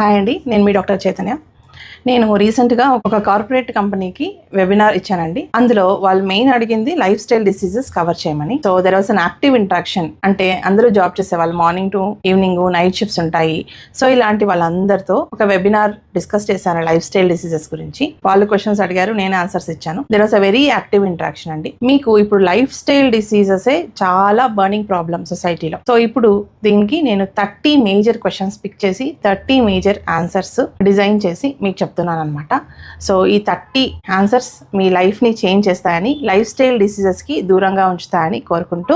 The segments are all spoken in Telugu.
హాయ్ అండి నేను మీ డాక్టర్ చైతన్య. నేను రీసెంట్గా ఒక కార్పొరేట్ కంపెనీకి వెబినార్ ఇచ్చానండి. అందులో వాళ్ళు మెయిన్ అడిగింది లైఫ్ స్టైల్ డిసీజెస్ కవర్ చేయమని. So there was an active interaction అంటే అందరూ జాబ్ చేసే వాళ్ళు morning to evening night shifts ఉంటాయి. సో ఇలాంటి వాళ్ళందరితో ఒక వెబినార్ డిస్కస్ చేశాను లైఫ్ స్టైల్ డిసీజెస్ గురించి. వాళ్ళు క్వశ్చన్స్ అడిగారు నేను ఆన్సర్స్ ఇచ్చాను. There was a very active interaction అండి. మీకు ఇప్పుడు లైఫ్ స్టైల్ డిసీజెసే చాలా బర్నింగ్ ప్రాబ్లమ్ సొసైటీలో సో ఇప్పుడు దీనికి నేను థర్టీ మేజర్ క్వశ్చన్స్ పిక్ చేసి థర్టీ మేజర్ ఆన్సర్స్ డిజైన్ చేసి మీ మీకు చెప్తున్నాను అనమాట సో ఈ థర్టీ ఆన్సర్స్ మీ లైఫ్ని చేంజ్ చేస్తాయని లైఫ్ స్టైల్ డిసీజెస్కి దూరంగా ఉంచుతాయని కోరుకుంటూ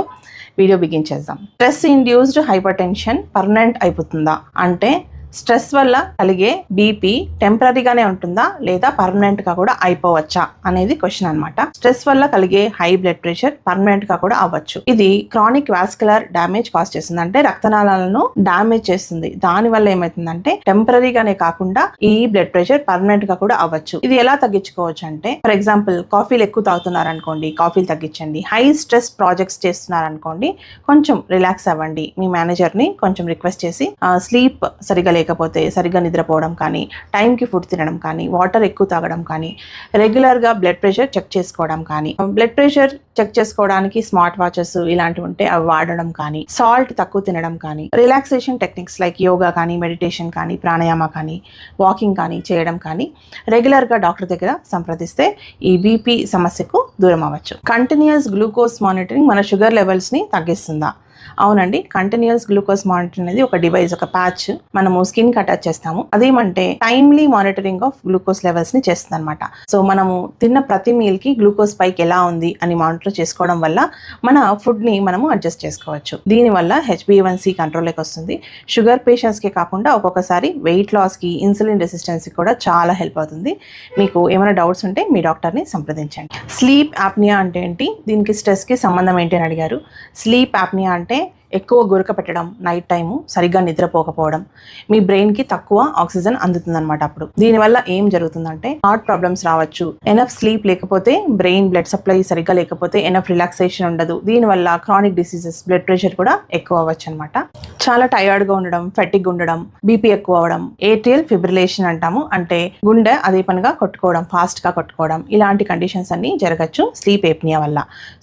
వీడియో బిగించేద్దాం stress induced hypertension permanent అయిపోతుందా? అంటే స్ట్రెస్ వల్ల కలిగే బీపీ టెంపరీగానే ఉంటుందా లేదా పర్మనెంట్గా కూడా అయిపోవచ్చా అనేది క్వశ్చన్ అన్నమాట. స్ట్రెస్ వల్ల కలిగే హై బ్లడ్ ప్రెషర్ పర్మనెంట్గా కూడా అవ్వచ్చు. ఇది క్రానిక్ వాస్కులర్ డ్యామేజ్ కాస్ చేస్తుంది. అంటే రక్తనాళాలను డామేజ్ చేస్తుంది. దాని వల్ల ఏమవుతుందంటే టెంపరీగానే కాకుండా ఈ బ్లడ్ ప్రెషర్ పర్మనెంట్గా కూడా అవ్వచ్చు. ఇది ఎలా తగ్గించుకోవచ్చు అంటే ఫర్ ఎగ్జాంపుల్ కాఫీలు ఎక్కువ తాగుతున్నారు అనుకోండి కాఫీలు తగ్గించండి. హై స్ట్రెస్ ప్రాజెక్ట్స్ చేస్తున్నారు అనుకోండి కొంచెం రిలాక్స్ అవ్వండి. మీ మేనేజర్ని కొంచెం రిక్వెస్ట్ చేసి స్లీప్ సరిగా లేకపోతే సరిగ్గా నిద్రపోవడం కానీ టైంకి ఫుడ్ తినడం కానీ వాటర్ ఎక్కువ తాగడం కానీ రెగ్యులర్గా బ్లడ్ ప్రెషర్ చెక్ చేసుకోవడం కానీ బ్లడ్ ప్రెషర్ చెక్ చేసుకోవడానికి స్మార్ట్ వాచెస్ ఇలాంటివి ఉంటే అవి వాడడం కానీ సాల్ట్ తక్కువ తినడం కానీ రిలాక్సేషన్ టెక్నిక్స్ లైక్ యోగా కానీ మెడిటేషన్ కానీ ప్రాణాయామ కానీ వాకింగ్ కానీ చేయడం కానీ రెగ్యులర్గా డాక్టర్ దగ్గర సంప్రదిస్తే ఈ బీపీ సమస్యకు దూరం అవ్వచ్చు. కంటిన్యూస్ గ్లూకోజ్ మానిటరింగ్ మన షుగర్ లెవెల్స్ని తగ్గిస్తుందా? అవునండి కంటిన్యూస్ గ్లూకోజ్ మానిటర్ అనేది ఒక డివైస్ ఒక ప్యాచ్ మనము స్కిన్కి అటాచ్ చేస్తాము. అదేమంటే టైమ్లీ మానిటరింగ్ ఆఫ్ గ్లూకోజ్ లెవెల్స్ని చేస్తుంది అనమాట సో మనము తిన్న ప్రతి మీల్కి గ్లూకోజ్ పైకి ఎలా ఉంది అని మానిటర్ చేసుకోవడం వల్ల మన ఫుడ్ని మనము అడ్జస్ట్ చేసుకోవచ్చు. దీనివల్ల హెచ్బివన్సి కంట్రోల్లోకి వస్తుంది. షుగర్ పేషెంట్స్కి కాకుండా ఒక్కొక్కసారి వెయిట్ లాస్కి ఇన్సులిన్ రెసిస్టెన్స్ కూడా చాలా హెల్ప్ అవుతుంది. మీకు ఏమైనా డౌట్స్ ఉంటే మీ డాక్టర్ని సంప్రదించండి. స్లీప్ యాప్నియా అంటే ఏంటి? దీనికి స్ట్రెస్కి సంబంధం ఏంటి అని అడిగారు. స్లీప్ యాప్నియా అంటే fe ఎక్కువ గురక పెట్టడం నైట్ టైము సరిగ్గా నిద్రపోకపోవడం మీ బ్రెయిన్కి తక్కువ ఆక్సిజన్ అందుతుందన్నమాట అప్పుడు. దీనివల్ల ఏం జరుగుతుందంటే హార్ట్ ప్రాబ్లమ్స్ రావచ్చు. ఎనఫ్ స్లీప్ లేకపోతే బ్రెయిన్ బ్లడ్ సప్లై సరిగ్గా లేకపోతే ఎనఫ్ రిలాక్సేషన్ ఉండదు. దీనివల్ల క్రానిక్ డిసీజెస్ బ్లడ్ ప్రెషర్ కూడా ఎక్కువ అవ్వచ్చు అనమాట చాలా టైర్డ్గా ఉండడం ఫెటిక్ ఉండడం బీపీ ఎక్కువ అవడం ఏటిఎల్ ఫిబ్రిలేషన్ అంటాము. అంటే గుండె అదే పనిగా కొట్టుకోవడం ఫాస్ట్గా కొట్టుకోవడం ఇలాంటి కండిషన్స్ అన్ని జరగచ్చు స్లీప్ ఏప్నియా వల్ల.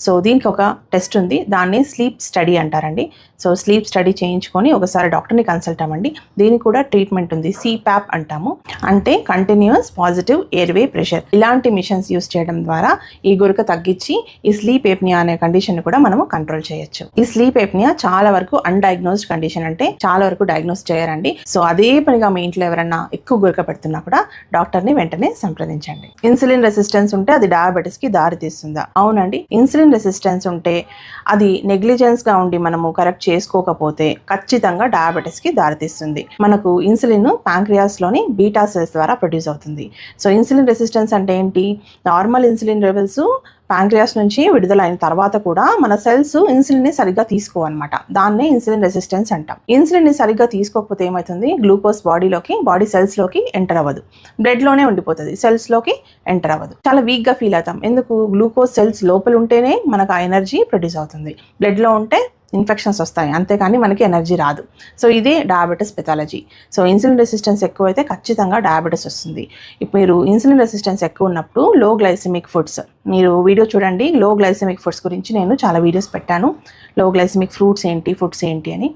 సో దీనికి ఒక టెస్ట్ ఉంది. దాన్ని స్లీప్ స్టడీ అంటారండి. సో స్లీప్ స్టడీ చేయించుకొని ఒకసారి డాక్టర్ని కన్సల్ట్ అవ్వండి. దీనికి కూడా ట్రీట్మెంట్ ఉంది. సిప్యాప్ అంటాము. అంటే కంటిన్యూస్ పాజిటివ్ ఎయిర్వే ప్రెషర్ ఇలాంటి మిషన్స్ యూస్ చేయడం ద్వారా ఈ గురుక తగ్గించి ఈ స్లీప్ ఏప్నియా అనే కండిషన్ కూడా మనము కంట్రోల్ చేయొచ్చు. ఈ స్లీప్ ఏప్నియా చాలా వరకు అన్డయాగ్నోస్డ్ కండిషన్ అంటే చాలా వరకు డయాగ్నోస్ చేయరండి. సో అదే పనిగా మీ ఇంట్లో ఎవరన్నా ఎక్కువ గురక పెడుతున్నా కూడా డాక్టర్ని వెంటనే సంప్రదించండి. ఇన్సులిన్ రెసిస్టెన్స్ ఉంటే అది డయాబెటీస్కి కి దారి తీస్తుందా అవునండి. ఇన్సులిన్ రెసిస్టెన్స్ ఉంటే అది నెగ్లిజెన్స్గా ఉండి మనము కరెక్ట్ చేసుకోకపోతే ఖచ్చితంగా డయాబెటీస్కి దారితీస్తుంది. మనకు ఇన్సులిన్ ప్యాంక్రియాస్లోని బీటా సెల్స్ ద్వారా ప్రొడ్యూస్ అవుతుంది. సో ఇన్సులిన్ రెసిస్టెన్స్ అంటే ఏంటి? నార్మల్ ఇన్సులిన్ లెవెల్స్ ప్యాంక్రియాస్ నుంచి విడుదలైన తర్వాత కూడా మన సెల్స్ ఇన్సులిన్ని సరిగ్గా తీసుకోవన్నమాట. దాన్నే ఇన్సులిన్ రెసిస్టెన్స్ అంటాం. ఇన్సులిన్ని సరిగ్గా తీసుకోకపోతే ఏమవుతుంది గ్లూకోజ్ బాడీలోకి బాడీ సెల్స్లోకి ఎంటర్ అవ్వదు. బ్లడ్లోనే ఉండిపోతుంది. సెల్స్లోకి ఎంటర్ అవ్వదు. చాలా వీక్గా ఫీల్ అవుతాం. ఎందుకు? గ్లూకోజ్ సెల్స్ లోపల ఉంటేనే మనకు ఆ ఎనర్జీ ప్రొడ్యూస్ అవుతుంది. బ్లడ్లో ఉంటే ఇన్ఫెక్షన్స్ వస్తాయి. అంతేకాని మనకి ఎనర్జీ రాదు. సో ఇదే diabetes pathology. So insulin resistance ఎక్కువైతే ఖచ్చితంగా డయాబెటీస్ వస్తుంది. ఇప్పుడు మీరు ఇన్సులిన్ రెసిస్టెన్స్ ఎక్కువ ఉన్నప్పుడు లో గ్లైసెమిక్ ఫుడ్స్. మీరు వీడియో చూడండి లో గ్లైసెమిక్ ఫుడ్స్ గురించి నేను చాలా వీడియోస్ పెట్టాను. లో గ్లైసెమిక్ ఫ్రూట్స్ ఏంటి ఫుడ్స్ ఏంటి అని.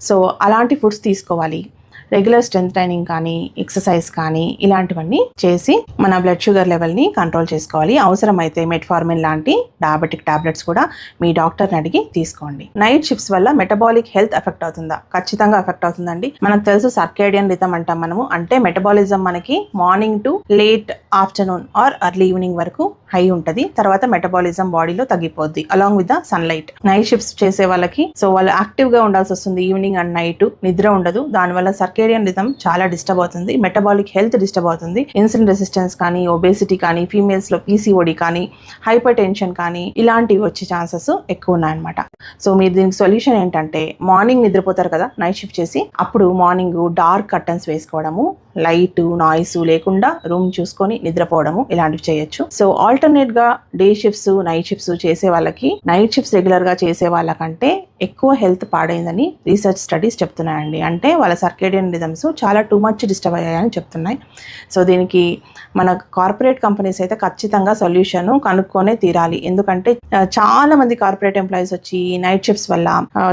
సో అలాంటి ఫుడ్స్ తీసుకోవాలి. రెగ్యులర్ స్ట్రెంత్ ట్రైనింగ్ కానీ ఎక్సర్సైజ్ కానీ ఇలాంటివన్నీ చేసి మన బ్లడ్ షుగర్ లెవెల్ని కంట్రోల్ చేసుకోవాలి. అవసరమైతే మెట్ఫార్మిన్ లాంటి డయాబెటిక్ టాబ్లెట్స్ కూడా మీ డాక్టర్ని అడిగి తీసుకోండి. నైట్ షిఫ్ట్స్ వల్ల మెటబాలిక్ హెల్త్ ఎఫెక్ట్ అవుతుందా? ఖచ్చితంగా ఎఫెక్ట్ అవుతుందండి. మనకు తెలుసు సర్కేడియన్ రితం అంటాం మనము. అంటే మెటబాలిజం మనకి morning to late afternoon or early evening వరకు హై ఉంటుంది. తర్వాత మెటబాలిజం బాడీలో తగ్గిపోద్ది along with the sunlight night shifts చేసే వాళ్ళకి సో వాళ్ళు యాక్టివ్గా ఉండాల్సి వస్తుంది. ఈవినింగ్ అండ్ నైట్ నిద్ర ఉండదు. దానివల్ల సర్కేడియన్ రిథమ్ చాలా డిస్టర్బ్ అవుతుంది. మెటబాలిక్ హెల్త్ డిస్టర్బ్ అవుతుంది. ఇన్సులిన్ రెసిస్టెన్స్ కానీ ఒబేసిటీ కానీ ఫీమేల్స్లో పీసీఓడి కానీ హైపర్ టెన్షన్ కానీ ఇలాంటివి వచ్చే ఛాన్సెస్ ఎక్కువ ఉన్నాయన్నమాట. సో మీరు దీనికి సొల్యూషన్ ఏంటంటే మార్నింగ్ నిద్రపోతారు కదా నైట్ షిఫ్ట్ చేసి అప్పుడు మార్నింగ్ డార్క్ కర్టన్స్ వేసుకోవడము లైట్ నాయిస్ లేకుండా రూమ్ చూసుకొని నిద్రపోవడము ఇలాంటివి చేయొచ్చు. సో ఆల్టర్నేట్గా డే షిఫ్ట్స్ నైట్ షిఫ్ట్స్ చేసే వాళ్ళకి నైట్ షిఫ్ట్స్ రెగ్యులర్గా చేసే వాళ్ళకంటే ఎక్కువ హెల్త్ పాడైందని రీసెర్చ్ స్టడీస్ చెప్తున్నాయండి. అంటే వాళ్ళ సర్కేడియన్ రిథమ్స్ చాలా టూ మచ్ డిస్టర్బ్ అయ్యాయని చెప్తున్నాయి. సో దీనికి మన కార్పొరేట్ కంపెనీస్ అయితే ఖచ్చితంగా సొల్యూషన్ కనుక్కొనే తీరాలి. ఎందుకంటే చాలా మంది కార్పొరేట్ ఎంప్లాయీస్ వచ్చి నైట్ షిఫ్ట్స్ వల్ల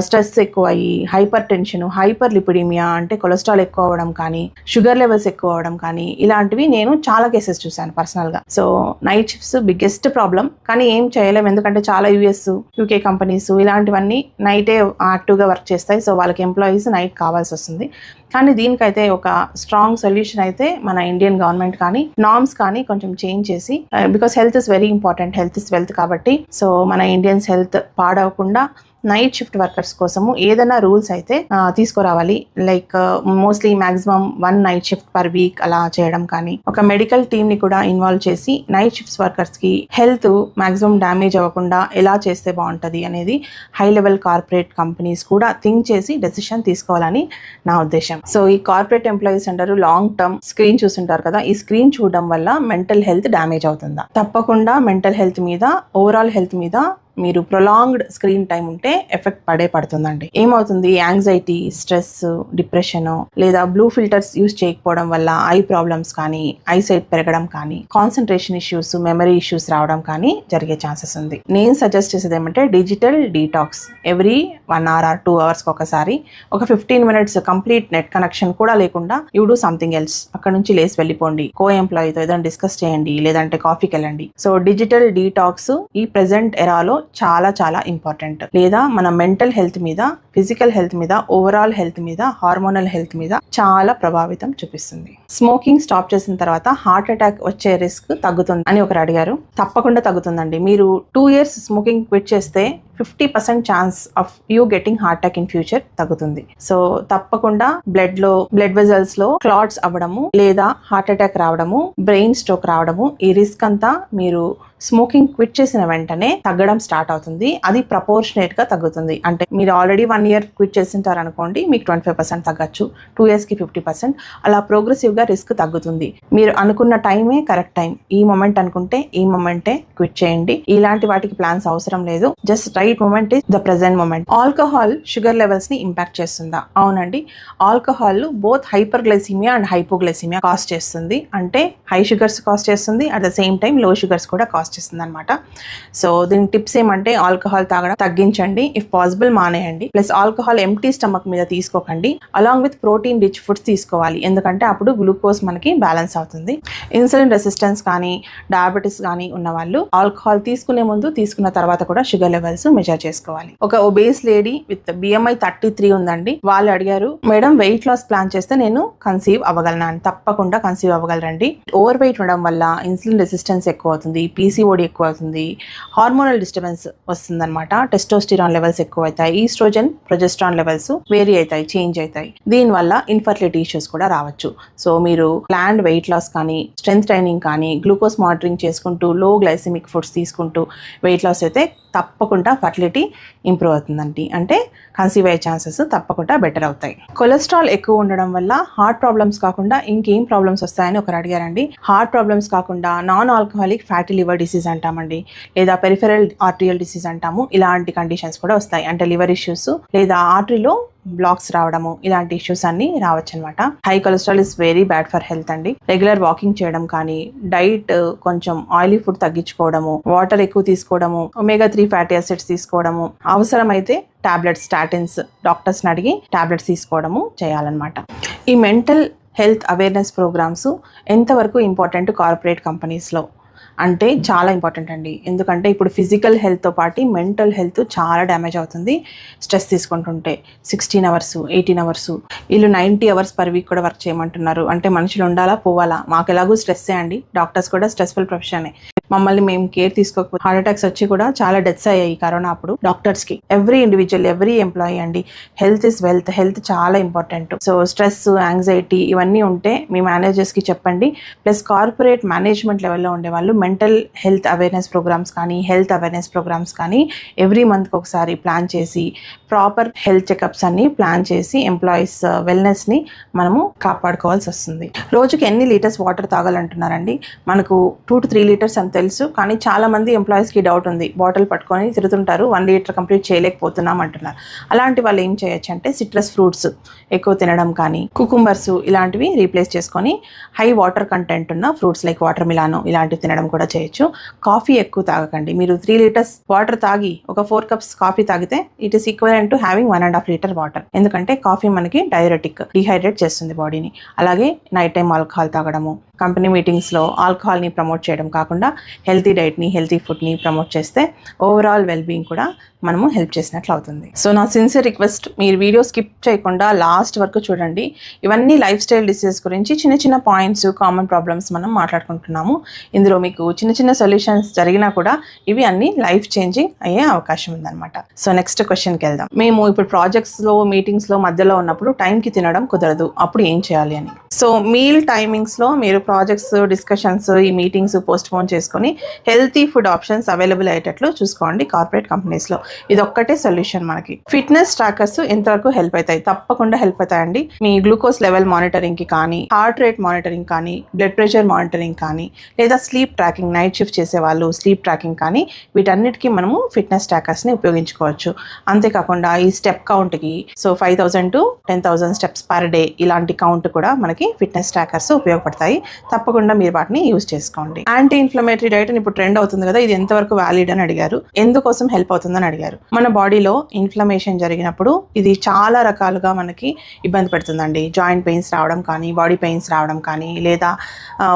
స్ట్రెస్ ఎక్కువ అయ్యి హైపర్ టెన్షన్ హైపర్ లిపిడిమియా అంటే కొలెస్ట్రాల్ ఎక్కువ అవ్వడం కానీ షుగర్ లెవెల్స్ ఎక్కువ అవ్వడం కానీ ఇలాంటివి నేను చాలా కేసెస్ చూశాను పర్సనల్గా so night shifts biggest problem కానీ ఏం చేయలేము ఎందుకంటే చాలా యూఎస్ యూకే కంపెనీస్ ఇలాంటివన్నీ నైటే యాక్టివ్గా వర్క్ చేస్తాయి. సో వాళ్ళకి ఎంప్లాయీస్ నైట్ కావాల్సి వస్తుంది. కానీ దీనికైతే ఒక స్ట్రాంగ్ సొల్యూషన్ అయితే మన ఇండియన్ గవర్నమెంట్ కానీ నామ్స్ కానీ కొంచెం చేంజ్ చేసి because health is very important health is wealth కాబట్టి సో మన ఇండియన్స్ హెల్త్ పాడవకుండా నైట్ షిఫ్ట్ వర్కర్స్ కోసము ఏదైనా రూల్స్ అయితే తీసుకురావాలి. Like mostly maximum one night shift per week అలా చేయడం కానీ ఒక మెడికల్ టీమ్ని కూడా ఇన్వాల్వ్ చేసి నైట్ షిఫ్ట్స్ వర్కర్స్కి హెల్త్ మాక్సిమం డ్యామేజ్ అవ్వకుండా ఎలా చేస్తే బాగుంటుంది అనేది హై లెవెల్ కార్పొరేట్ కంపెనీస్ కూడా థింక్ చేసి డెసిషన్ తీసుకోవాలని నా ఉద్దేశం. సో ఈ కార్పొరేట్ ఎంప్లాయీస్ అంటారు లాంగ్ టర్మ్ స్క్రీన్ చూస్తుంటారు కదా ఈ స్క్రీన్ చూడడం వల్ల మెంటల్ హెల్త్ డ్యామేజ్ అవుతుందా? తప్పకుండా మెంటల్ హెల్త్ మీద ఓవరాల్ హెల్త్ మీద మీరు ప్రొలాంగ్డ్ స్క్రీన్ టైం ఉంటే ఎఫెక్ట్ పడే పడుతుందండి. ఏమవుతుంది? యాంగ్జైటీ స్ట్రెస్ డిప్రెషన్ లేదా బ్లూ ఫిల్టర్స్ యూస్ చేయకపోవడం వల్ల ఐ ప్రాబ్లమ్స్ కానీ ఐ సైట్ పెరగడం కానీ కాన్సన్ట్రేషన్ ఇష్యూస్ మెమరీ ఇష్యూస్ రావడం కానీ జరిగే ఛాన్సెస్ ఉంది. నేను సజెస్ట్ చేసేది ఏమంటే digital detox every one hour or two అవర్స్కి ఒకసారి ఒక fifteen minutes complete net connection కూడా లేకుండా యూ డూ సంథింగ్ ఎల్స్ అక్కడ నుంచి లేసి వెళ్ళిపోండి. కో ఎంప్లాయీతో ఏదైనా డిస్కస్ చేయండి లేదంటే కాఫీకి వెళ్ళండి. సో డిజిటల్ డీటాక్స్ ఈ ప్రెసెంట్ ఎరాలో చాలా చాలా ఇంపార్టెంట్ లేదా మన మెంటల్ హెల్త్ మీద ఫిజికల్ హెల్త్ మీద ఓవరాల్ హెల్త్ మీద హార్మోనల్ హెల్త్ మీద చాలా ప్రభావితం చూపిస్తుంది. స్మోకింగ్ స్టాప్ చేసిన తర్వాత హార్ట్ అటాక్ వచ్చే రిస్క్ తగ్గుతుంది అని ఒకరు అడిగారు. తప్పకుండా తగ్గుతుందండి. మీరు టూ ఇయర్స్ స్మోకింగ్ క్విట్ చేస్తే fifty percent chance of you getting heart attack in future తగ్గుతుంది. సో తప్పకుండా బ్లడ్లో బ్లడ్ వెజల్స్లో క్లాట్స్ అవ్వడము లేదా హార్ట్ అటాక్ రావడము బ్రెయిన్ స్ట్రోక్ రావడము ఈ రిస్క్ అంతా మీరు స్మోకింగ్ క్విట్ చేసిన వెంటనే తగ్గడం స్టార్ట్ అవుతుంది. అది ప్రపోర్షనేట్గా తగ్గుతుంది. అంటే మీరు ఆల్రెడీ వన్ ఇయర్ క్విట్ చేసింటారు అనుకోండి మీకు ట్వంటీ ఫైవ్ పర్సెంట్ తగ్గచ్చు. టూ ఇయర్స్కి ఫిఫ్టీ పర్సెంట్. అలా ప్రోగ్రెసివ్గా రిస్క్ తగ్గుతుంది. మీరు అనుకున్న టైమే కరెక్ట్ టైం. ఈ మొమెంట్ అనుకుంటే ఈ మొమెంటే క్విట్ చేయండి. ఇలాంటి వాటికి ప్లాన్స్ అవసరం లేదు. Just right moment is the present moment. Alcohol sugar లెవెల్స్ని ఇంపాక్ట్ చేస్తుందా? అవునండి. Alcohol both hyperglycaemia and hypoglycaemia cause చేస్తుంది. అంటే హై షుగర్స్ కాస్ట్ చేస్తుంది. At the same time low sugars కూడా కాస్ట్ చేస్తుంది అనమాట సో దీని టిప్స్ ఏమంటే ఆల్కహాల్ తాగడం తగ్గించండి. ఇఫ్ పాసిబుల్ మానేయండి. ప్లస్ ఆల్కహాల్ ఎంటీ స్టమక్ మీద తీసుకోకండి. Along with protein rich foods తీసుకోవాలి. ఎందుకంటే అప్పుడు గ్లూకోజ్ మనకి బ్యాలెన్స్ అవుతుంది. ఇన్సులిన్ రెసిస్టెన్స్ కానీ డయాబెటీస్ కానీ ఉన్న వాళ్ళు ఆల్కహాల్ తీసుకునే ముందు తీసుకున్న తర్వాత కూడా షుగర్ లెవెల్స్ మెజర్ చేసుకోవాలి. ఒక obese lady with BMI thirty three ఉందండి. వాళ్ళు అడిగారు మేడం వెయిట్ లాస్ ప్లాన్ చేస్తే నేను కన్సీవ్ అవ్వగలనా? అని తప్పకుండా కన్సీవ్ అవ్వగలరండి. ఓవర్ వెయిట్ ఉండడం వల్ల ఇన్సులిన్ రెసిస్టెన్స్ ఎక్కువ అవుతుంది పీసీఓడి ఎక్కువ అవుతుంది హార్మోనల్ డిస్టర్బెన్స్ వస్తుందన్నమాట. టెస్టోస్టిరాన్ లెవెల్స్ ఎక్కువ అవుతాయి ఈస్ట్రోజన్ ప్రొజెస్ట్రాన్ లెవెల్స్ వేరీ అవుతాయి చేంజ్ అవుతాయి. దీనివల్ల ఇన్ఫర్టిలిటీ ఇష్యూస్ కూడా రావచ్చు. సో మీరు ప్లాండ్ వెయిట్ లాస్ కానీ స్ట్రెంత్ ట్రైనింగ్ కానీ గ్లూకోజ్ మానిటరింగ్ చేసుకుంటూ లో గ్లైసెమిక్ ఫుడ్స్ తీసుకుంటూ వెయిట్ లాస్ అయితే తప్పకుండా ఫర్టిలిటీ ఇంప్రూవ్ అవుతుందండి. అంటే కన్సీవ్ అయ్యే ఛాన్సెస్ తప్పకుండా బెటర్ అవుతాయి. కొలెస్ట్రాల్ ఎక్కువ ఉండడం వల్ల హార్ట్ ప్రాబ్లమ్స్ కాకుండా ఇంకేం ప్రాబ్లమ్స్ వస్తాయని ఒకరు అడిగారండి. హార్ట్ ప్రాబ్లమ్స్ కాకుండా non alcoholic fatty liver disease అంటామండి. లేదా పెరిఫెరల్ ఆర్టిరియల్ డిసీజ్ అంటాము. ఇలాంటి కండిషన్స్ కూడా వస్తాయి. అంటే లివర్ ఇష్యూస్ లేదా ఆర్టరీలో బ్లాక్స్ రావడము ఇలాంటి ఇష్యూస్ అన్ని రావచ్చు అనమాట high cholesterol is very bad for health అండి. రెగ్యులర్ వాకింగ్ చేయడం కానీ డైట్ కొంచెం ఆయిలీ ఫుడ్ తగ్గించుకోవడము వాటర్ ఎక్కువ తీసుకోవడము ఒమేగా త్రీ ఫ్యాటీ యాసిడ్స్ తీసుకోవడము అవసరమైతే టాబ్లెట్స్ స్టాటిన్స్ డాక్టర్స్ని అడిగి టాబ్లెట్స్ తీసుకోవడము చేయాలన్నమాట. ఈ మెంటల్ హెల్త్ అవేర్నెస్ ప్రోగ్రామ్స్ ఎంతవరకు ఇంపార్టెంట్ కార్పొరేట్ కంపెనీస్లో? అంటే చాలా ఇంపార్టెంట్ అండి. ఎందుకంటే ఇప్పుడు ఫిజికల్ హెల్త్తో పాటు మెంటల్ హెల్త్ చాలా డ్యామేజ్ అవుతుంది. స్ట్రెస్ తీసుకుంటుంటే సిక్స్టీన్ అవర్స్ ఎయిటీన్ అవర్స్ వీళ్ళు నైంటీ అవర్స్ పర్ వీక్ కూడా వర్క్ చేయమంటున్నారు. అంటే మనుషులు ఉండాలా పోవాలా? మాకు ఎలాగో స్ట్రెస్సే అండి. డాక్టర్స్ కూడా స్ట్రెస్ఫుల్ ప్రొఫెషనే మమ్మల్ని మేము కేర్ తీసుకోకపోతే హార్ట్ అటాక్స్ వచ్చి కూడా చాలా డెత్స్ అయ్యాయి కరోనా అప్పుడు డాక్టర్స్కి. ఎవ్రీ ఇండివిజువల్ ఎవ్రీ ఎంప్లాయీ అండి. హెల్త్ ఇస్ వెల్త్ హెల్త్ చాలా ఇంపార్టెంట్ సో స్ట్రెస్ యాంగ్జైటీ ఇవన్నీ ఉంటే మీ మేనేజర్స్కి చెప్పండి. ప్లస్ కార్పొరేట్ మేనేజ్మెంట్ లెవెల్లో ఉండే వాళ్ళు మెంటల్ హెల్త్ అవేర్నెస్ ప్రోగ్రామ్స్ కానీ హెల్త్ అవేర్నెస్ ప్రోగ్రామ్స్ కానీ ఎవ్రీ మంత్కి ఒకసారి ప్లాన్ చేసి ప్రాపర్ హెల్త్ చెకప్స్ అన్ని ప్లాన్ చేసి ఎంప్లాయీస్ uh, వెల్నెస్ని మనము కాపాడుకోవాల్సి వస్తుంది. రోజుకి ఎన్ని లీటర్స్ వాటర్ తాగాలంటున్నారండి? మనకు టూ టు త్రీ లీటర్స్ అని తెలుసు కానీ చాలా మంది ఎంప్లాయీస్కి డౌట్ ఉంది. బాటిల్ పట్టుకొని తిరుగుతుంటారు వన్ లీటర్ కంప్లీట్ చేయలేకపోతున్నాం అంటున్నారు. అలాంటి వాళ్ళు ఏం చేయొచ్చు అంటే సిట్రస్ ఫ్రూట్స్ ఎక్కువ తినడం కానీ కుకుంబర్స్ ఇలాంటివి రీప్లేస్ చేసుకొని హై వాటర్ కంటెంట్ ఉన్న ఫ్రూట్స్ లైక్ వాటర్ మిలాను ఇలాంటివి తినడం కూడా చేయొచ్చు. కాఫీ ఎక్కువ తాగకండి. మీరు త్రీ లీటర్స్ వాటర్ తాగి ఒక ఫోర్ కప్స్ కాఫీ తాగితే it is equal to having one and half litre water ఎందుకంటే కాఫీ మనకి డైరెటిక్ డిహైడ్రేట్ చేస్తుంది బాడీని అలాగే నైట్ టైం ఆల్కహాల్ తాగడము కంపెనీ మీటింగ్స్లో ఆల్కహాల్ని ప్రమోట్ చేయడం కాకుండా హెల్తీ డైట్ని హెల్తీ ఫుడ్ని ప్రమోట్ చేస్తే ఓవరాల్ వెల్బీయింగ్ కూడా మనము హెల్ప్ చేసినట్లు అవుతుంది. సో నా సిన్సియర్ రిక్వెస్ట్ మీరు వీడియో స్కిప్ చేయకుండా లాస్ట్ వరకు చూడండి. ఇవన్నీ లైఫ్ స్టైల్ డిసీజెస్ గురించి చిన్న చిన్న పాయింట్స్ కామన్ ప్రాబ్లమ్స్ మనం మాట్లాడుకుంటున్నాము. ఇందులో మీకు చిన్న చిన్న సొల్యూషన్స్ జరిగినా కూడా ఇవి అన్ని లైఫ్ చేంజింగ్ అయ్యే అవకాశం ఉందన్నమాట. సో నెక్స్ట్ క్వశ్చన్కి వెళ్దాం. మేము ఇప్పుడు ప్రాజెక్ట్స్లో మీటింగ్స్లో మధ్యలో ఉన్నప్పుడు టైంకి తినడం కుదరదు. అప్పుడు ఏం చేయాలి అని? సో మీల్ టైమింగ్స్లో మీరు ప్రాజెక్ట్స్ డిస్కషన్స్ ఈ మీటింగ్స్ పోస్ట్ పోన్ చేసుకొని హెల్తీ ఫుడ్ ఆప్షన్స్ అవైలబుల్ అయ్యేటట్లు చూసుకోండి కార్పొరేట్ కంపెనీస్లో ఇది ఒక్కటే సొల్యూషన్ మనకి. ఫిట్నెస్ ట్రాకర్స్ ఎంతవరకు హెల్ప్ అవుతాయి. తప్పకుండా హెల్ప్ అవుతాయండి. మీ గ్లూకోజ్ లెవెల్ మానిటరింగ్కి కానీ హార్ట్ రేట్ మానిటరింగ్ కానీ బ్లడ్ ప్రెషర్ మానిటరింగ్ కానీ లేదా స్లీప్ ట్రాకింగ్ నైట్ షిఫ్ట్ చేసే వాళ్ళు స్లీప్ ట్రాకింగ్ కానీ వీటన్నిటికీ మనము ఫిట్నెస్ ట్రాకర్స్ని ఉపయోగించుకోవచ్చు. అంతేకాకుండా ఈ step కౌంట్కి so five thousand to ten thousand steps per day ఇలాంటి కౌంట్ కూడా మనకి ఫిట్నెస్ ట్రాకర్స్ ఉపయోగపడతాయి. తప్పకుండా మీరు వాటిని యూజ్ చేసుకోండి. యాంటీ ఇన్ఫ్లమేటరీ డైట్ ఇప్పుడు ట్రెండ్ అవుతుంది కదా ఇది ఎంతవరకు వ్యాలిడ్ అని అడిగారు. ఎందుకోసం హెల్ప్ అవుతుందని అడిగారు. అడిగారు మన బాడీలో ఇన్ఫ్లమేషన్ జరిగినప్పుడు ఇది చాలా రకాలుగా మనకి ఇబ్బంది పెడుతుందండి. జాయింట్ పెయిన్స్ రావడం కానీ బాడీ పెయిన్స్ రావడం కానీ లేదా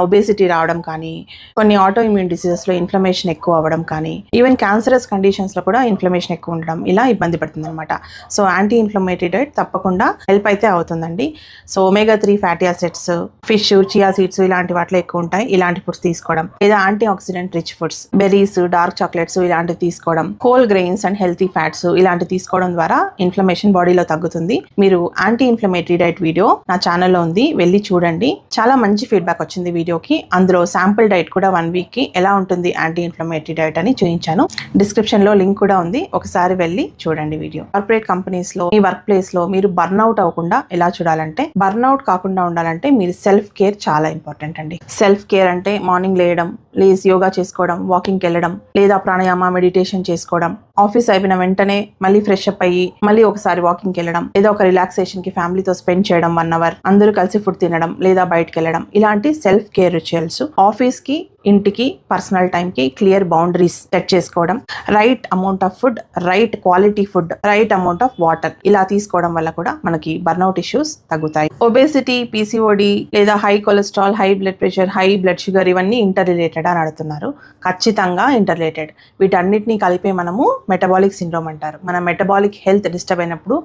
ఒబేసిటీ రావడం కానీ కొన్ని ఆటో ఇమ్యూన్ డిసీజెస్లో ఇన్ఫ్లమేషన్ ఎక్కువ అవ్వడం కానీ ఈవెన్ క్యాన్సరస్ కండిషన్స్లో కూడా ఇన్ఫ్లమేషన్ ఎక్కువ ఉండడం ఇలా ఇబ్బంది పడుతుంది అనమాట సో యాంటీ ఇన్ఫ్లమేటరీ డైట్ తప్పకుండా హెల్ప్ అయితే అవుతుందండి. So omega three fatty acids fish chia seeds ఇలాంటి వాటిలో ఎక్కువ ఉంటాయి. ఇలాంటి ఫుడ్స్ తీసుకోవడం లేదా antioxidant rich foods berries dark chocolates ఇలాంటివి తీసుకోవడం whole grains and healthy fats ఇలాంటివి తీసుకోవడం ద్వారా ఇన్ఫ్లమేషన్ బాడీలో తగ్గుతుంది. మీరు యాంటీ ఇన్ఫ్లమేటరీ డైట్ వీడియో నా ఛానల్లో ఉంది. వెళ్ళి చూడండి. చాలా మంచి ఫీడ్బ్యాక్ వచ్చింది వీడియోకి అందులో శాంపుల్ డైట్ కూడా వన్ వీక్కి ఎలా ఉంటుంది యాంటీ ఇన్ఫ్లమేటరీ డైట్ అని చూపించాను. డిస్క్రిప్షన్లో లింక్ కూడా ఉంది. ఒకసారి వెళ్ళి చూడండి వీడియో కార్పొరేట్ కంపెనీస్లో మీ వర్క్ ప్లేస్లో మీరు బర్న్అవుట్ అవ్వకుండా ఎలా చూడాలంటే బర్న్అవుట్ కాకుండా ఉండాలంటే మీరు సెల్ఫ్ కేర్ చాలా ఇంపార్టెంట్ అండి. సెల్ఫ్ కేర్ అంటే మార్నింగ్ లేయడం లేసి యోగా చేసుకోవడం వాకింగ్కి వెళ్ళడం లేదా ప్రాణాయామ మెడిటేషన్ చేసుకోవడం ఆఫీస్ అయిపోయిన వెంటనే మళ్ళీ ఫ్రెష్ అప్ అయ్యి మళ్ళీ ఒకసారి వాకింగ్కి వెళ్ళడం ఏదో ఒక రిలాక్సేషన్కి ఫ్యామిలీతో స్పెండ్ చేయడం వన్ అవర్ అందరూ కలిసి ఫుడ్ తినడం లేదా బయటకు వెళ్ళడం. ఇలాంటి సెల్ఫ్ కేర్ రిచువల్స్ ఆఫీస్కి ఇంటికి పర్సనల్ టైంకి క్లియర్ బౌండరీస్ సెట్ చేసుకోవడం right amount of food right quality food right amount of water ఇలా తీసుకోవడం వల్ల కూడా మనకి బర్న్అవుట్ ఇష్యూస్ తగ్గుతాయి. ఒబేసిటీ పీసీఓడి లేదా high cholesterol high blood pressure high blood sugar ఇవన్నీ ఇంటర్ రిలేటెడ్ అని అడుగుతున్నారు ఖచ్చితంగా ఇంటర్ రిలేటెడ్ వీటన్నిటిని కలిపే మనము మెటబాలిక్ సిండ్రోమ్ అంటారు. మన మెటబాలిక్ హెల్త్ డిస్టర్బ్ అయినప్పుడు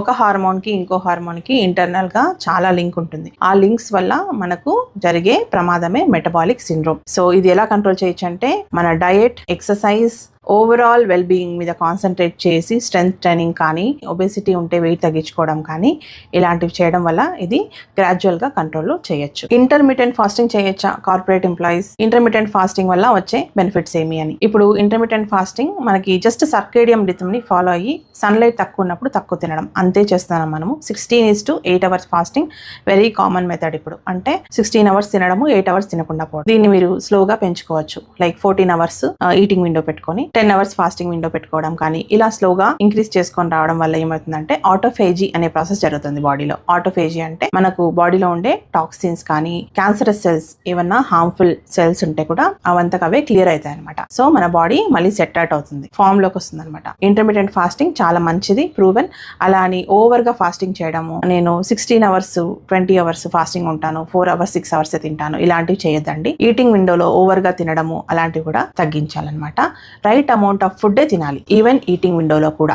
ఒక హార్మోన్కి ఇంకో హార్మోన్కి ఇంటర్నల్గా చాలా లింక్ ఉంటుంది. ఆ లింక్స్ వల్ల మనకు జరిగే ప్రమాదమే మెటబాలిక్ సిండ్రోమ్ సో ఇది ఎలా కంట్రోల్ చేయొచ్చు అంటే మన diet exercise overall well being మీద కాన్సన్ట్రేట్ చేసి స్ట్రెంత్ ట్రైనింగ్ కానీ ఒబేసిటీ ఉంటే వెయిట్ తగ్గించుకోవడం కానీ ఇలాంటివి చేయడం వల్ల ఇది గ్రాడ్యువల్గా కంట్రోల్లో చేయొచ్చు. ఇంటర్మీడియట్ ఫాస్టింగ్ చేయొచ్చా కార్పొరేట్ ఎంప్లాయీస్ ఇంటర్మీడియట్ ఫాస్టింగ్ వల్ల వచ్చే బెనిఫిట్స్ ఏమి అని? ఇప్పుడు ఇంటర్మీడియట్ ఫాస్టింగ్ మనకి జస్ట్ సర్కేడియం ని ఫాలో అయ్యి సన్లైట్ తక్కువ ఉన్నప్పుడు తక్కువ తినడం. అంతే చేస్తున్నాం మనము. Sixteen is to eight hours fasting very common method ఇప్పుడు. అంటే సిక్స్టీన్ అవర్స్ తినడము ఎయిట్ అవర్స్ తినకుండా పోవడం. దీన్ని మీరు స్లోగా పెంచుకోవచ్చు. Like fourteen hours eating window పెట్టుకొని. టెన్ అవర్స్ ఫాస్టింగ్ విండో పెట్టుకోవడం కానీ ఇలా స్లోగా ఇంక్రీజ్ చేసుకొని రావడం వల్ల ఏమవుతుందంటే ఆటోఫేజీ అనే ప్రాసెస్ జరుగుతుంది బాడీలో. ఆటోఫేజీ అంటే మనకు బాడీలో ఉండే టాక్సిన్స్ కానీ క్యాన్సరస్ సెల్స్ ఏమన్నా హార్మ్ఫుల్ సెల్స్ ఉంటే కూడా అవంతకు అవే క్లియర్ అవుతాయి అనమాట సో మన బాడీ మళ్ళీ సెట్ అవుట్ అవుతుంది. ఫామ్లోకి వస్తుంది అనమాట ఇంటర్మీడియట్ ఫాస్టింగ్ చాలా మంచిది ప్రూవెన్ అలా అని ఓవర్గా ఫాస్టింగ్ చేయడము నేను sixteen hours twenty hours fasting ఉంటాను ఫోర్ అవర్స్ సిక్స్ అవర్స్ తింటాను ఇలాంటివి చేయొద్దండి. ఈటింగ్ విండోలో ఓవర్గా తినడము అలాంటివి కూడా తగ్గించాలన్నమాట. Right right amount of food తినాలి. ఈవెన్ ఈటింగ్ విండోలో కూడా.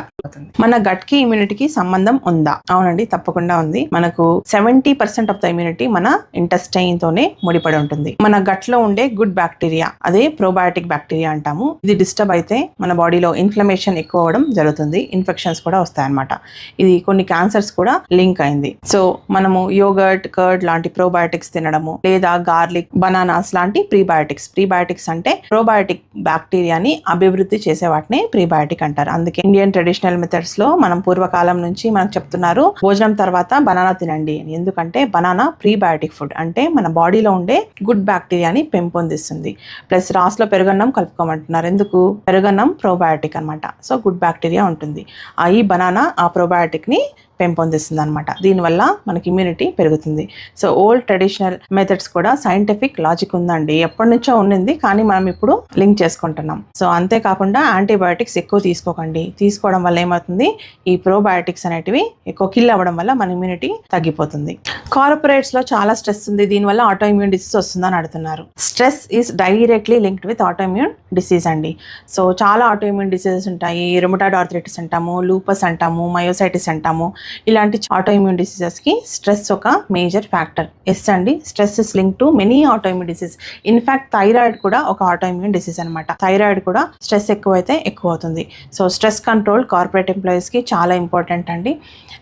మన గట్కి ఇమ్యూనిటీకి సంబంధం ఉందా? అవునండి తప్పకుండా ఉంది. మనకు seventy percent of the immunity మన ఇంటెస్టైన్ తోనే ముడిపడి ఉంటుంది. మన గట్లో ఉండే గుడ్ బ్యాక్టీరియా అదే ప్రోబయాటిక్ బ్యాక్టీరియా అంటాము. ఇది డిస్టర్బ్ అయితే మన బాడీలో ఇన్ఫ్లమేషన్ ఎక్కువ అవడం జరుగుతుంది. ఇన్ఫెక్షన్స్ కూడా వస్తాయన్నమాట. ఇది కొన్ని క్యాన్సర్స్ కూడా లింక్ అయింది. సో మనము యోగర్ట్ కర్డ్ లాంటి ప్రోబయాటిక్స్ తినడము లేదా గార్లిక్ బనానాస్ లాంటి ప్రీబయాటిక్స్ ప్రీబయాటిక్స్ అంటే ప్రోబయాటిక్ బ్యాక్టీరియాని అభివృద్ధి చేసే వాటిని ప్రీబయాటిక్ అంటారు. అందుకే ఇండియన్ ట్రెడిషనల్ మెథడ్స్లో మనం పూర్వకాలం నుంచి మనకు చెప్తున్నారు భోజనం తర్వాత బనానా తినండి. అని ఎందుకంటే బనానా ప్రీబయాటిక్ ఫుడ్ అంటే మన బాడీలో ఉండే గుడ్ బ్యాక్టీరియాని పెంపొందిస్తుంది. ప్లస్ రాస్లో పెరుగన్నం కలుపుకోమంటున్నారు. ఎందుకు? పెరుగన్నం ప్రోబయాటిక్ అనమాట సో గుడ్ బ్యాక్టీరియా ఉంటుంది. ఆ ఈ బనానా ఆ ప్రోబయాటిక్ని పెంపొందిస్తుంది అనమాట దీనివల్ల మనకి ఇమ్యూనిటీ పెరుగుతుంది. సో ఓల్డ్ ట్రెడిషనల్ మెథడ్స్ కూడా సైంటిఫిక్ లాజిక్ ఉందండి. ఎప్పటి నుంచో ఉండింది కానీ మనం ఇప్పుడు లింక్ చేసుకుంటున్నాం. సో అంతేకాకుండా యాంటీబయాటిక్స్ ఎక్కువ తీసుకోకండి. తీసుకోవడం వల్ల ఏమవుతుంది? ఈ ప్రోబయాటిక్స్ అనేటివి ఎక్కువ కిల్ అవ్వడం వల్ల మన ఇమ్యూనిటీ తగ్గిపోతుంది. కార్పొరేట్స్లో చాలా స్ట్రెస్ ఉంది. దీనివల్ల ఆటో ఇమ్యూన్ డిసీజ్ వస్తుందని అడుగుతున్నారు. Stress is directly linked with auto immune disease అండి. సో చాలా ఆటో ఇమ్యూన్ డిసీజెస్ ఉంటాయి. రుమటాడ్ ఆర్థరైటిస్ అంటాము లూపస్ అంటాము మయోసైటిస్ అంటాము. ఇలాంటి ఆటోఇమ్యూన్ డిసీజెస్కి స్ట్రెస్ ఒక మేజర్ ఫ్యాక్టర్ ఎస్ అండి stress is link to many autoimmune disease in fact thyroid కూడా ఒక ఆటోఇమ్యూన్ డిసీజ్ అనమాట థైరాయిడ్ కూడా స్ట్రెస్ ఎక్కువైతే ఎక్కువ అవుతుంది సో స్ట్రెస్ కంట్రోల్ కార్పొరేట్ ఎంప్లాయీస్కి చాలా ఇంపార్టెంట్ అండి.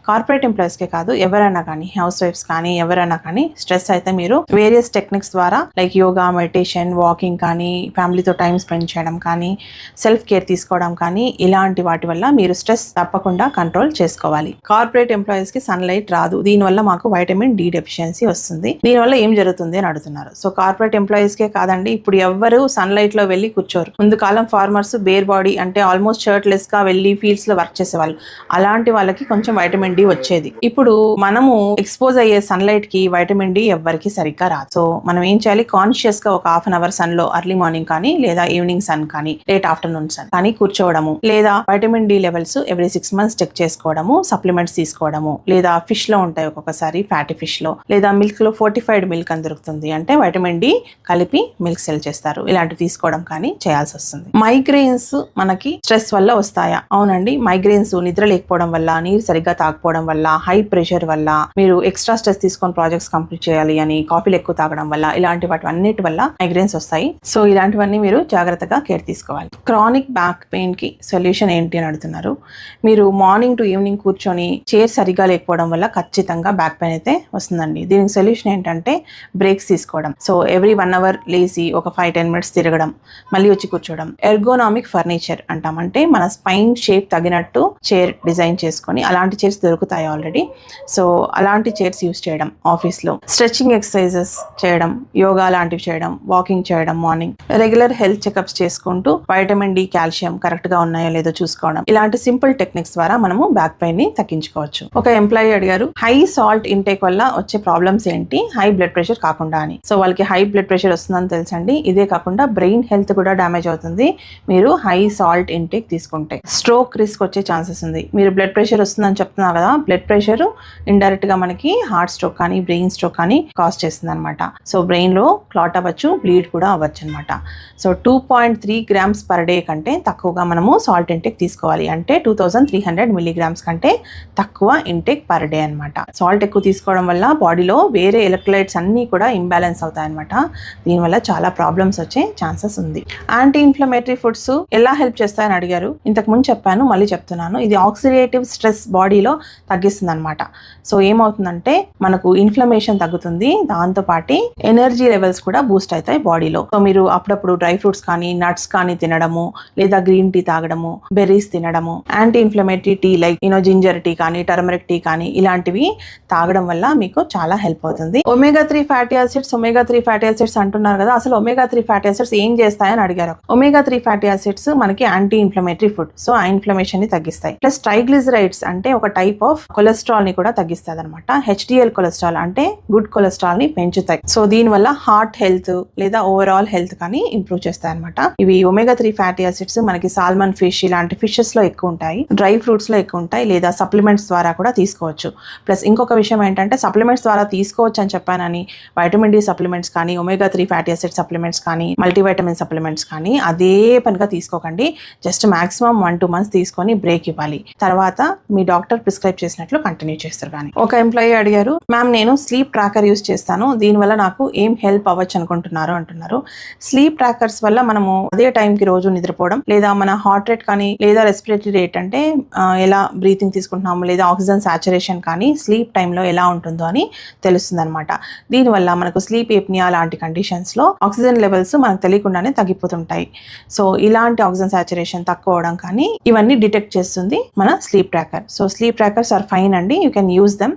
కార్పొరేట్ ఎంప్లాయీస్కే కాదు ఎవరైనా కానీ హౌస్ వైఫ్స్ కానీ ఎవరైనా కానీ స్ట్రెస్ అయితే మీరు వేరియస్ టెక్నిక్స్ ద్వారా లైక్ యోగా మెడిటేషన్ వాకింగ్ కానీ ఫ్యామిలీతో టైం స్పెండ్ చేయడం కానీ సెల్ఫ్ కేర్ తీసుకోవడం కానీ ఇలాంటి వాటి వల్ల మీరు స్ట్రెస్ తప్పకుండా కంట్రోల్ చేసుకోవాలి. కార్పొరేట్ ఎంప్లాయీస్కి సన్లైట్ రాదు. దీనివల్ల మాకు వైటమిన్ డి డెఫిషియన్సీ వస్తుంది. దీనివల్ల ఏం జరుగుతుంది అని అడుగుతున్నారు. సో కార్పొరేట్ ఎంప్లాయీస్ కే కాదండి ఇప్పుడు ఎవ్వరు సన్లైట్లో వెళ్ళి కూర్చోరు. ముందు కాలం ఫార్మర్స్ బేర్ బాడీ అంటే ఆల్మోస్ట్ షర్ట్లెస్గా వెళ్ళి ఫీల్డ్స్లో వర్క్ చేసేవాళ్ళు. అలాంటి వాళ్ళకి కొంచెం వైటమిన్ డి వచ్చేది. ఇప్పుడు మనము ఎక్స్పోజ్ అయ్యే సన్లైట్కి వైటమిన్ డి ఎవ్వరికి సరిగ్గా రాదు. సో మనం ఏం చేయాలి? కాన్షియస్గా ఒక హాఫ్ అన్ అవర్ సన్లో అర్లీ మార్నింగ్ కానీ లేదా ఈవినింగ్ సన్ కానీ లేట్ ఆఫ్టర్నూన్ సన్ కానీ కూర్చోవడము. లేదా vitamin D levels every six months check చేసుకోవడము సప్లిమెంట్స్ తీసుకోవడము లేదా ఫిష్లో ఉంటాయి ఒక్కొక్కసారి ఫ్యాటీ ఫిష్లో లేదా మిల్క్లో ఫోర్టిఫైడ్ మిల్క్ అని దొరుకుతుంది. అంటే వైటమిన్ డి కలిపి మిల్క్ సెల్ చేస్తారు. ఇలాంటివి తీసుకోవడం కానీ చేయాల్సి వస్తుంది. మైగ్రెయిన్స్ మనకి స్ట్రెస్ వల్ల వస్తాయా? అవునండి. మైగ్రెయిన్స్ నిద్ర లేకపోవడం వల్ల నీరు సరిగ్గా తాకపోవడం వల్ల హై ప్రెషర్ వల్ల మీరు ఎక్స్ట్రా స్ట్రెస్ తీసుకొని ప్రాజెక్ట్స్ కంప్లీట్ చేయాలి అని కాఫీలు ఎక్కువ తాగడం వల్ల ఇలాంటి వాటి అన్నిటి వల్ల మైగ్రెయిన్స్ వస్తాయి. సో ఇలాంటివన్నీ మీరు జాగ్రత్తగా కేర్ తీసుకోవాలి. క్రానిక్ బ్యాక్ పెయిన్కి సొల్యూషన్ ఏంటి అని అడుగుతున్నారు. మీరు మార్నింగ్ టు ఈవినింగ్ కూర్చొని చైర్ సరిగా లేకపోవడం వల్ల ఖచ్చితంగా బ్యాక్ పెయిన్ అయితే వస్తుందండి. దీనికి సొల్యూషన్ ఏంటంటే బ్రేక్స్ తీసుకోవడం. సో ఎవ్రీ వన్ అవర్ లేసి ఒక ఫైవ్ టెన్ మినిట్స్ తిరగడం మళ్ళీ వచ్చి కూర్చోవడం. ఎర్గోనామిక్ ఫర్నిచర్ అంటాం. అంటే మన స్పైన్ షేప్ తగినట్టు చైర్ డిజైన్ చేసుకొని అలాంటి చైర్స్ దొరుకుతాయి ఆల్రెడీ సో అలాంటి చైర్స్ యూస్ చేయడం ఆఫీస్లో స్ట్రెచింగ్ ఎక్సర్సైజెస్ చేయడం యోగా లాంటివి చేయడం వాకింగ్ చేయడం మార్నింగ్ రెగ్యులర్ హెల్త్ చెకప్స్ చేసుకుంటూ వైటమిన్ డి కాల్షియం కరెక్ట్గా ఉన్నాయో లేదో చూసుకోవడం. ఇలాంటి సింపుల్ టెక్నిక్స్ ద్వారా మనము బ్యాక్ పెయిన్ని ని తగ్గించుకోవచ్చు ఒక ఎంప్లాయీ అడిగారు హై సాల్ట్ ఇంటేక్ వల్ల వచ్చే ప్రాబ్లమ్స్ ఏంటి? హై బ్లడ్ ప్రెషర్ కాకుండా అని. సో వాళ్ళకి హై బ్లడ్ ప్రెషర్ వస్తుందని తెలుసండి. ఇదే కాకుండా బ్రెయిన్ హెల్త్ కూడా డ్యామేజ్ అవుతుంది. మీరు హై సాల్ట్ ఇంటేక్ తీసుకుంటే స్ట్రోక్ రిస్క్ వచ్చే ఛాన్సెస్ ఉంది. మీరు బ్లడ్ ప్రెషర్ వస్తుందని చెప్తున్నారు కదా బ్లడ్ ప్రెషర్ ఇండైరెక్ట్గా మనకి హార్ట్ స్ట్రోక్ కానీ బ్రెయిన్ స్ట్రోక్ కానీ కాజ్ చేస్తుంది అనమాట సో బ్రెయిన్లో క్లాట్ అవ్వచ్చు బ్లీడ్ కూడా అవ్వచ్చు అనమాట so two point three grams per day కంటే తక్కువగా మనము సాల్ట్ ఇంటేక్ తీసుకోవాలి. అంటే two thousand three hundred milligrams కంటే తక్కువ ఇంటేక్ పర్ డే అనమాట సాల్ట్ ఎక్కువ తీసుకోవడం వల్ల బాడీలో వేరే ఎలక్ట్రోలైట్స్ అన్నీ కూడా ఇంబ్యాలెన్స్ అవుతాయి అనమాట దీనివల్ల చాలా ప్రాబ్లమ్స్ వచ్చే ఛాన్సెస్ ఉంది. యాంటీ ఇన్ఫ్లమేటరీ ఫుడ్స్ ఎలా హెల్ప్ చేస్తాయని అడిగారు. ఇంతకు ముందు చెప్పాను మళ్ళీ చెప్తున్నాను. ఇది ఆక్సిడేటివ్ స్ట్రెస్ బాడీలో తగ్గిస్తుంది అనమాట సో ఏమవుతుందంటే మనకు ఇన్ఫ్లమేషన్ తగ్గుతుంది. దాంతో పాటు ఎనర్జీ లెవెల్స్ కూడా బూస్ట్ అవుతాయి బాడీలో సో మీరు అప్పుడప్పుడు డ్రై ఫ్రూట్స్ కానీ నట్స్ కానీ తినడము లేదా గ్రీన్ టీ తాగడము బెర్రీస్ తినడము anti inflammatory tea like you know ginger tea కానీ టర్మరిక్ టీ కానీ ఇలాంటివి తాగడం వల్ల మీకు చాలా హెల్ప్ అవుతుంది. Omega three fatty acids omega three fatty acids అంటున్నారు కదా అసలు ఒమేగా త్రీ ఫ్యాటీ యాసిడ్స్ ఏం చేస్తాయని అడిగారు. ఒమేగా త్రీ ఫ్యాటీ యాసిడ్స్ మనకి యాంటీ ఇన్ఫ్లమేటరీ ఫుడ్ సో ఆ ఇన్ఫ్లమేషన్ని తగ్గిస్తాయి. ప్లస్ ట్రైగ్లిజరైడ్స్ అంటే ఒక టైప్ ఆఫ్ కొలెస్ట్రాల్ని కూడా తగ్గిస్తుంది అనమాట హెచ్డిఎల్ కొలెస్ట్రాల్ అంటే గుడ్ కొలెస్ట్రాల్ని పెంచుతాయి. సో దీని వల్ల హార్ట్ హెల్త్ లేదా ఓవరాల్ హెల్త్ కానీ ఇంప్రూవ్ చేస్తాయి అనమాట ఇవి ఒమేగా త్రీ ఫ్యాటీ యాసిడ్స్ మనకి సాల్మన్ ఫిష్ ఇలాంటి ఫిషెస్లో ఎక్కువ ఉంటాయి. డ్రై ఫ్రూట్స్లో ఎక్కువ ఉంటాయి లేదా సప్లిమెంట్స్ ద్వారా కూడా తీసుకోవచ్చు. ప్లస్ ఇంకొక విషయం ఏంటంటే సప్లిమెంట్స్ ద్వారా తీసుకోవచ్చు అని చెప్పానని వైటమిన్ డి సప్లిమెంట్స్ కానీ omega three fatty acid supplements కానీ మల్టీవైటమిన్ సప్లిమెంట్స్ కానీ అదే పనిగా తీసుకోకండి. Just maximum one two months తీసుకొని బ్రేక్ ఇవ్వాలి. తర్వాత మీ డాక్టర్ ప్రిస్క్రైబ్ చేసినట్లు కంటిన్యూ చేస్తారు కానీ. ఒక ఎంప్లాయీ అడిగారు మ్యామ్ నేను స్లీప్ ట్రాకర్ యూస్ చేస్తాను. దీనివల్ల నాకు ఏం హెల్ప్ అవ్వచ్చు అనుకుంటున్నారు? అంటున్నారు. స్లీప్ ట్రాకర్స్ వల్ల మనము అదే టైంకి రోజు నిద్రపోవడం లేదా మన హార్ట్ రేట్ కానీ లేదా రెస్పిరేటరీ రేట్ అంటే ఎలా బ్రీతింగ్ తీసుకుంటున్నాము లేదా ఆక్సిజన్ సాచురేషన్ కానీ స్లీప్ టైంలో ఎలా ఉంటుందో అని తెలుస్తుంది అనమాట దీనివల్ల మనకు స్లీప్ ఎప్నియా లాంటి కండిషన్స్లో ఆక్సిజన్ లెవెల్స్ మనకు తెలియకుండానే తగ్గిపోతుంటాయి. సో ఇలాంటి ఆక్సిజన్ సాచురేషన్ తక్కువ అవడం కానీ ఇవన్నీ డిటెక్ట్ చేస్తుంది మన sleep tracker so sleep trackers are fine అండి. యూ కెన్ యూస్ దెమ్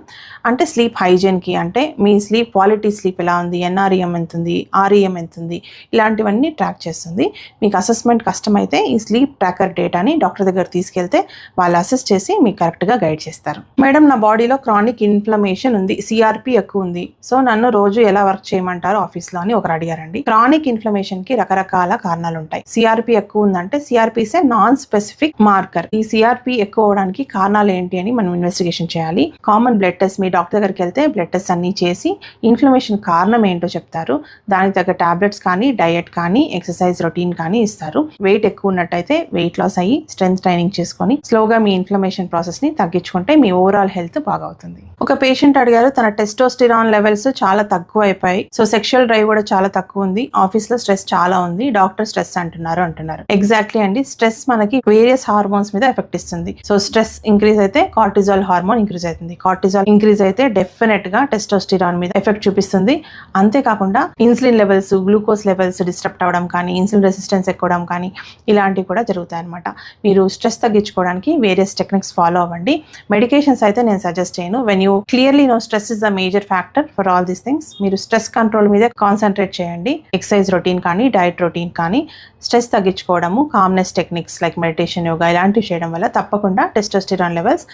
అంటే స్లీప్ హైజీన్కి అంటే మీ స్లీప్ క్వాలిటీ స్లీప్ ఎలా ఉంది ఎన్ఆర్ఈఎం ఎంత ఉంది ఆర్ఈఎం ఎంత ఉంది ఇలాంటివన్నీ ట్రాక్ చేస్తుంది. మీకు అసెస్మెంట్ కష్టమైతే ఈ స్లీప్ ట్రాకర్ డేటాని డాక్టర్ దగ్గర తీసుకెళ్తే వాళ్ళు అసెస్ చేసి మీకు కరెక్ట్గా గైడ్ చేస్తారు. మేడం నా బాడీలో క్రానిక్ ఇన్ఫ్లమేషన్ ఉంది సిఆర్పి ఎక్కువ ఉంది. సో నన్ను రోజు ఎలా వర్క్ చేయమంటారు ఆఫీస్లో అని ఒకరు అడిగారండి. క్రానిక్ ఇన్ఫ్లమేషన్కి రకరకాల కారణాలు ఉంటాయి సిఆర్పి ఎక్కువ ఉందంటే సిఆర్పిసే నాన్ స్పెసిఫిక్ మార్కర్. ఈ సిఆర్పి ఎక్కువ అవడానికి కారణాలు ఏంటి అని మనం ఇన్వెస్టిగేషన్ చేయాలి. కామన్ బ్లడ్ టెస్ట్ మీ డాక్టర్ దగ్గరికి వెళ్తే బ్లడ్ టెస్ట్ అన్ని చేసి ఇన్ఫ్లమేషన్ కారణం ఏంటో చెప్తారు. దానికి తగ్గ టాబ్లెట్స్ కానీ డయట్ కానీ ఎక్సర్సైజ్ రొటీన్ కానీ ఇస్తారు. వెయిట్ ఎక్కువ ఉన్నట్టయితే వెయిట్ లాస్ అయ్యి స్ట్రెంత్ ట్రైనింగ్ చేసుకొని స్లోగా మీ ఇన్ఫ్లమేషన్ ప్రాసెస్ని తగ్గించుకుంటే మీ ఓవరాల్ హెల్త్ బాగా అవుతుంది ఒక పేషెంట్ అడిగారు తన టెస్టోస్టిరాన్ లెవెల్స్ చాలా తక్కువ అయిపోయాయి సో సెక్షువల్ డ్రైవ్ కూడా చాలా తక్కువ ఉంది. ఆఫీస్లో స్ట్రెస్ చాలా ఉంది. డాక్టర్ స్ట్రెస్ అంటున్నారు అంటున్నారు. ఎగ్జాక్ట్లీ అండి. స్ట్రెస్ మనకి వేరియస్ హార్మోన్స్ మీద ఎఫెక్ట్ ఇస్తుంది. సో స్ట్రెస్ ఇంక్రీజ్ అయితే కార్టిజాల్ హార్మోన్ ఇంక్రీజ్ అవుతుంది. కార్టిజాల్ ఇంక్రీజ్ అయితే డెఫినెట్గా టెస్టోస్టిరాన్ మీద ఎఫెక్ట్ చూపిస్తుంది. అంతేకాకుండా insulin levels glucose levels disturb అవ్వడం కానీ ఇన్సులిన్ రెసిస్టెన్స్ ఎక్కువడం కానీ ఇలాంటివి కూడా జరుగుతాయి అనమాట మీరు స్ట్రెస్ తగ్గించుకోవడానికి వేరియస్ టెక్నిక్స్ ఫాలో అవ్వండి. మెడికేషన్స్ అయితే నేను సజెస్ట్ చేయను. When you clearly know stress is the major factor for all these things మీరు స్ట్రెస్ కంట్రోల్ మీద కాన్సన్ట్రేట్ చేయండి. ఎక్సర్సైజ్ రొటీన్ కానీ డైట్ రొటీన్ కానీ stress తగ్గించుకోవడము calmness techniques like meditation yoga ఇలాంటివి చేయడం వల్ల తప్పకుండా టెస్టోస్టిరాన్ లెవెల్స్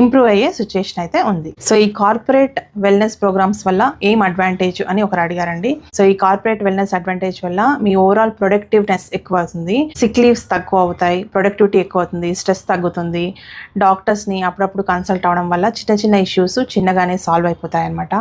ఇంప్రూవ్ అయ్యే సిచ్యుయేషన్ అయితే ఉంది. సో ఈ కార్పొరేట్ వెల్నెస్ ప్రోగ్రామ్స్ వల్ల ఏం అడ్వాంటేజ్ అని ఒకరు అడిగారండి. సో ఈ కార్పొరేట్ వెల్నెస్ అడ్వాంటేజ్ వల్ల మీ ఓవరాల్ ప్రొడక్టివ్నెస్ ఎక్కువ అవుతుంది సిక్ లీవ్స్ తక్కువ అవుతాయి ప్రొడక్టివిటీ ఎక్కువ అవుతుంది స్ట్రెస్ తగ్గుతుంది డాక్టర్స్ని అప్పుడప్పుడు కన్సల్ట్ అవడం వల్ల చిన్న చిన్న ఇష్యూస్ చిన్నగానే సాల్వ్ అయిపోతాయి అనమాట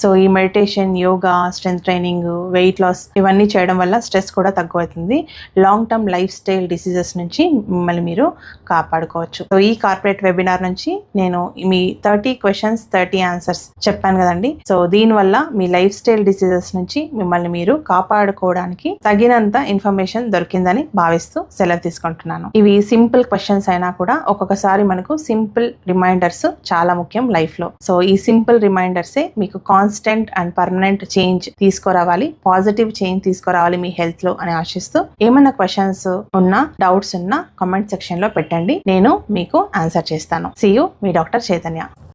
సో ఈ meditation yoga strength training weight loss ఇవన్నీ చేయడం వల్ల స్ట్రెస్ కూడా తక్కువవుతుంది. Long term lifestyle diseases నుంచి మిమ్మల్ని మీరు కాపాడుకోవచ్చు. సో ఈ కార్పొరేట్ వెబినార్ నుంచి నేను మీ థర్టీ క్వశ్చన్స్ థర్టీ ఆన్సర్స్ చెప్పాను కదండి. సో దీనివల్ల మీ లైఫ్ స్టైల్ డిసీజెస్ నుంచి మిమ్మల్ని మీరు కాపాడుకోవడానికి తగినంత ఇన్ఫర్మేషన్ దొరికిందని భావిస్తూ సెలవు తీసుకుంటున్నాను. ఇవి సింపుల్ క్వశ్చన్స్ అయినా కూడా ఒక్కొక్కసారి మనకు సింపుల్ రిమైండర్స్ చాలా ముఖ్యం లైఫ్లో. సో ఈ సింపుల్ రిమైండర్సే మీకు కాన్స్టెంట్ అండ్ పర్మనెంట్ చేంజ్ తీసుకురావాలి పాజిటివ్ చేంజ్ తీసుకురావాలి మీ హెల్త్లో అని ఆశిస్తూ. ఏమైనా క్వశ్చన్స్ ఉన్నా డౌట్స్ ఉన్నా కామెంట్ సెక్షన్లో పెట్టండి. నేను మీకు ఆన్సర్ చేస్తాను. సీ మీ డాక్టర్ చైతన్య.